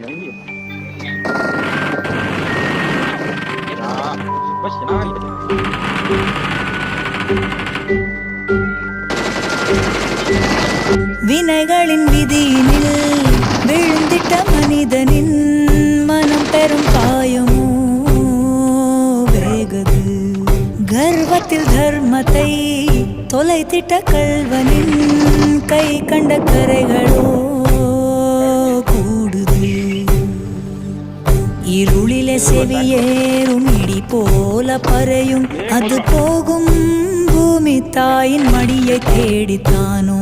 இறங்கி வினைகளின் விதியினில் விழுந்திட்ட மனிதனின் மனம் பெறும் காயமோ வேகது கர்வத்தில் தர்மத்தை தொலைத்திட்ட கல்வனின் கை கண்ட கரைகளோ இருளிலே செவியேறும் இடி போல பறையும். அது போகும் பூமி தாயின் மடியை தேடித்தானோ?